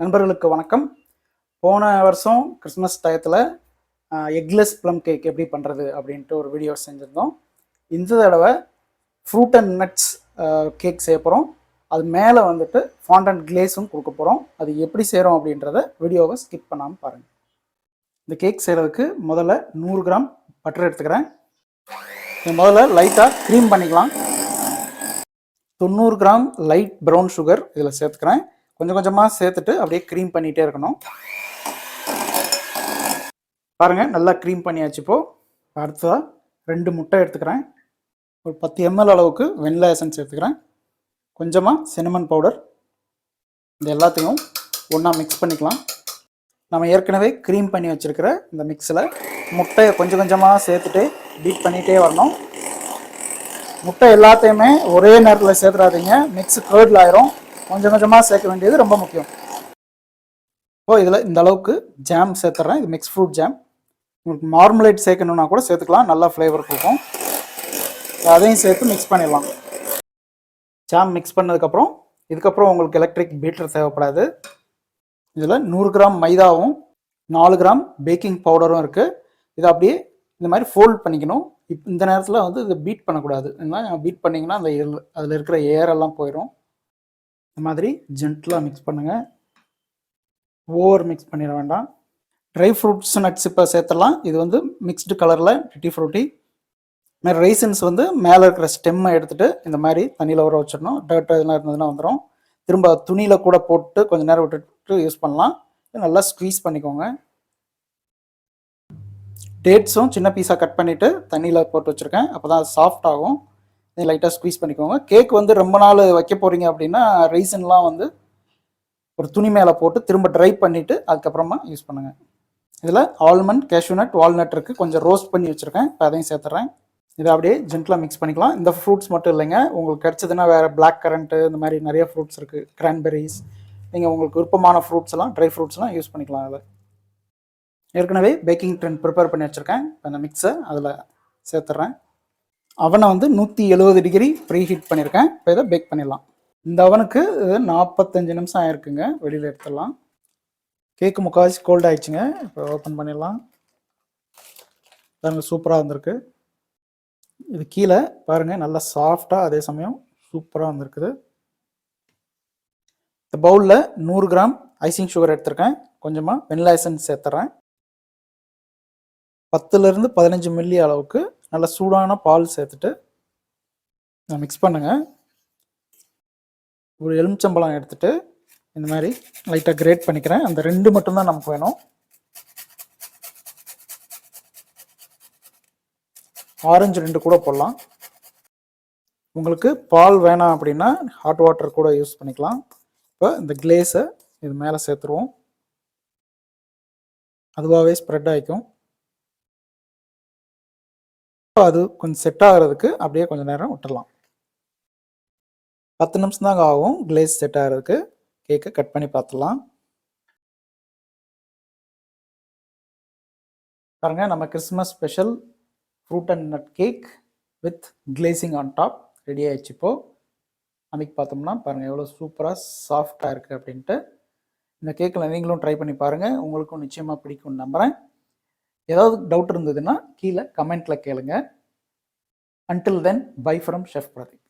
நண்பர்களுக்கு வணக்கம். போன வருஷம் கிறிஸ்மஸ் டயத்தில் எக்லெஸ் ப்ளம் கேக் எப்படி பண்ணுறது அப்படின்ட்டு ஒரு வீடியோ செஞ்சுருந்தோம். இந்த தடவை ஃப்ரூட் அண்ட் நட்ஸ் கேக் செய்ய போகிறோம் அது மேலே வந்துட்டு ஃபாண்டன் கிளேஸும் கொடுக்க போகிறோம் அது எப்படி செய்கிறோம் அப்படின்றத வீடியோவை ஸ்கிப் பண்ணாமல் பாருங்கள் இந்த கேக் செய்கிறதுக்கு முதல்ல நூறு கிராம் பட்டர் எடுத்துக்கிறேன். முதல்ல லைட்டாக க்ரீம் பண்ணிக்கலாம். தொண்ணூறு கிராம் லைட் ப்ரௌன் சுகர் இதில் சேர்த்துக்கிறேன். கொஞ்சம் கொஞ்சமாக சேர்த்துட்டு அப்படியே க்ரீம் பண்ணிகிட்டே இருக்கணும். பாருங்கள் நல்லா க்ரீம் பண்ணியாச்சு இப்போ. அடுத்ததாக ரெண்டு முட்டை எடுத்துக்கிறேன். ஒரு பத்து எம்எல் அளவுக்கு வெண்ணிலா எசன்ஸ் எடுத்துக்கிறேன். கொஞ்சமாக சினமன் பவுடர் இது எல்லாத்தையும் ஒன்றா மிக்ஸ் பண்ணிக்கலாம். நம்ம ஏற்கனவே க்ரீம் பண்ணி வச்சுருக்கிற இந்த மிக்ஸில் முட்டையை கொஞ்சம் கொஞ்சமாக சேர்த்துட்டு பீட் பண்ணிகிட்டே வரணும். முட்டை எல்லாத்தையுமே ஒரே நேரத்தில் சேர்த்துடாதீங்க மிக்ஸ் கேர்டில் ஆயிரும். கொஞ்சம் கொஞ்சமாக சேர்க்க வேண்டியது ரொம்ப முக்கியம். இப்போ இதில் இந்த அளவுக்கு ஜாம் சேர்த்துறேன். இது மிக்ஸ் ஃப்ரூட் ஜாம் உங்களுக்கு மார்மலேட் சேர்க்கணுன்னா கூட சேர்த்துக்கலாம். நல்லா ஃப்ளேவர் கொடுக்கும். அதையும் சேர்த்து மிக்ஸ் பண்ணிடலாம். ஜாம் மிக்ஸ் பண்ணதுக்கப்புறம் இதுக்கப்புறம் உங்களுக்கு எலக்ட்ரிக் பீட்டர் தேவைப்படாது. இதில் நூறு கிராம் மைதாவும் நாலு கிராம் பேக்கிங் பவுடரும் இருக்குது இதை அப்படியே இந்த மாதிரி ஃபோல்ட் பண்ணிக்கணும். இப் இந்த நேரத்தில் வந்து இதை பீட் பண்ணக்கூடாது. பீட் பண்ணிங்கன்னா அந்த அதில் இருக்கிற ஏரெல்லாம் போயிடும் இந்த மாதிரி ஜென்டலாக மிக்ஸ் பண்ணுங்கள் ஓவர் மிக்ஸ் பண்ணிட வேண்டாம். ட்ரை ஃப்ரூட்ஸ் நட்ஸ் இப்போ சேர்த்துடலாம். இது வந்து மிக்ஸ்டு கலரில் டிட்டி ஃப்ரூட்டி மாதிரி ரைசன்ஸ் வந்து மேலே இருக்கிற ஸ்டெம்மை எடுத்துகிட்டு இந்த மாதிரி தண்ணியில் ஊற வச்சிடணும். டர்ட் இதெல்லாம் இருந்ததுன்னா வந்துடும் திரும்ப துணியில் கூட போட்டு கொஞ்சம் நேரம் விட்டுட்டு யூஸ் பண்ணலாம். நல்லா ஸ்க்வீஸ் பண்ணிக்கோங்க. டேட்ஸும் சின்ன பீஸாக கட் பண்ணிவிட்டு தண்ணியில் போட்டு வச்சுருக்கேன். அப்போ தான் சாஃப்ட் ஆகும். லைட்டாக ஸ்க்வீஸ் பண்ணிக்கோங்க. கேக் வந்து ரொம்ப நாள் வைக்க போகிறீங்க அப்படின்னா ரைசன்லாம் வந்து ஒரு துணி மேலே போட்டு திரும்ப ட்ரை பண்ணிவிட்டு அதுக்கப்புறமா யூஸ் பண்ணுங்கள் இதில் ஆல்மண்ட் கேஷ்யூநட் வால்நட் இருக்குது கொஞ்சம் ரோஸ்ட் பண்ணி வச்சுருக்கேன். இப்போ அதையும் சேர்த்துறேன். இதை அப்படியே ஜென்டலாக மிக்ஸ் பண்ணிக்கலாம். இந்த ஃப்ரூட்ஸ் மட்டும் இல்லைங்க. உங்களுக்கு கிடச்சதுன்னா வேறு பிளாக் கரண்ட்டு இந்த மாதிரி நிறைய ஃப்ரூட்ஸ் இருக்குது கிரான்பெரிஸ் நீங்கள் உங்களுக்கு விருப்பமான ஃப்ரூட்ஸ் எல்லாம் ட்ரை ஃப்ரூட்ஸ்லாம் யூஸ் பண்ணிக்கலாம் அதில் ஏற்கனவே பேக்கிங் ட்ரெண்ட் ப்ரிப்பேர் பண்ணி வச்சுருக்கேன். இப்போ அந்த மிக்ஸை அதில் சேர்த்துட்றேன் அவனை வந்து நூற்றி எழுபது டிகிரி ப்ரீ ஹீட் பண்ணியிருக்கேன் இப்போ இதை பேக் பண்ணிடலாம். இந்த அவனுக்கு நாற்பத்தஞ்சு நிமிஷம் ஆயிருக்குங்க. வெளியில் எடுத்துடலாம். கேக்கு முக்கால்வாசி கோல்ட் ஆயிடுச்சுங்க. இப்போ ஓப்பன் பண்ணிடலாம். பாருங்கள் சூப்பராக வந்திருக்கு. இது கீழே பாருங்கள் நல்லா சாஃப்டாக அதே சமயம் சூப்பராக வந்திருக்குது. இந்த பவுலில் நூறு கிராம் ஐசிங் சுகர் எடுத்திருக்கேன். கொஞ்சமாக வெண்ணிலா எசன்ஸ் சேர்த்துறேன். பத்துலேருந்து பதினஞ்சு மில்லி அளவுக்கு நல்லா சூடான பால் சேர்த்துட்டு மிக்ஸ் பண்ணுங்க. ஒரு எலுமிச்சம்பழம் எடுத்துகிட்டு இந்த மாதிரி லைட்டாக கிரேட் பண்ணிக்கிறேன். அந்த ரெண்டு மட்டும்தான் நமக்கு வேணும். ஆரஞ்சு ரெண்டு கூட போடலாம். உங்களுக்கு பால் வேணாம் அப்படின்னா ஹாட் வாட்டர் கூட யூஸ் பண்ணிக்கலாம். இப்போ இந்த கிளேஸை இது மேலே சேர்த்துருவோம். அதுவாகவே ஸ்ப்ரெட் ஆகிக்கும் அது கொஞ்சம் செட் ஆகிறதுக்கு அப்படியே கொஞ்சம் நேரம் விட்டுடலாம் பத்து நிமிஷம் தாங்க ஆகும். கிளேஸ் செட் ஆகிறதுக்கு. கேக்கை கட் பண்ணி பார்த்துடலாம். பாருங்க நம்ம Christmas special fruit and nut cake with glazing on top ready ஆயிடுச்சு இப்போது அன்றைக்கி பார்த்தோம்னா பாருங்கள் எவ்வளோ சூப்பராக சாஃப்டாக இருக்குது அப்படின்ட்டு. இந்த கேக்கில் நீங்களும் ட்ரை பண்ணி பாருங்கள் உங்களுக்கும் நிச்சயமாக பிடிக்கும்னு நம்புகிறேன் ஏதாவது டவுட் இருந்ததுன்னா கீழே கமெண்ட்டில் கேளுங்க. Until then bye from chef Pradeep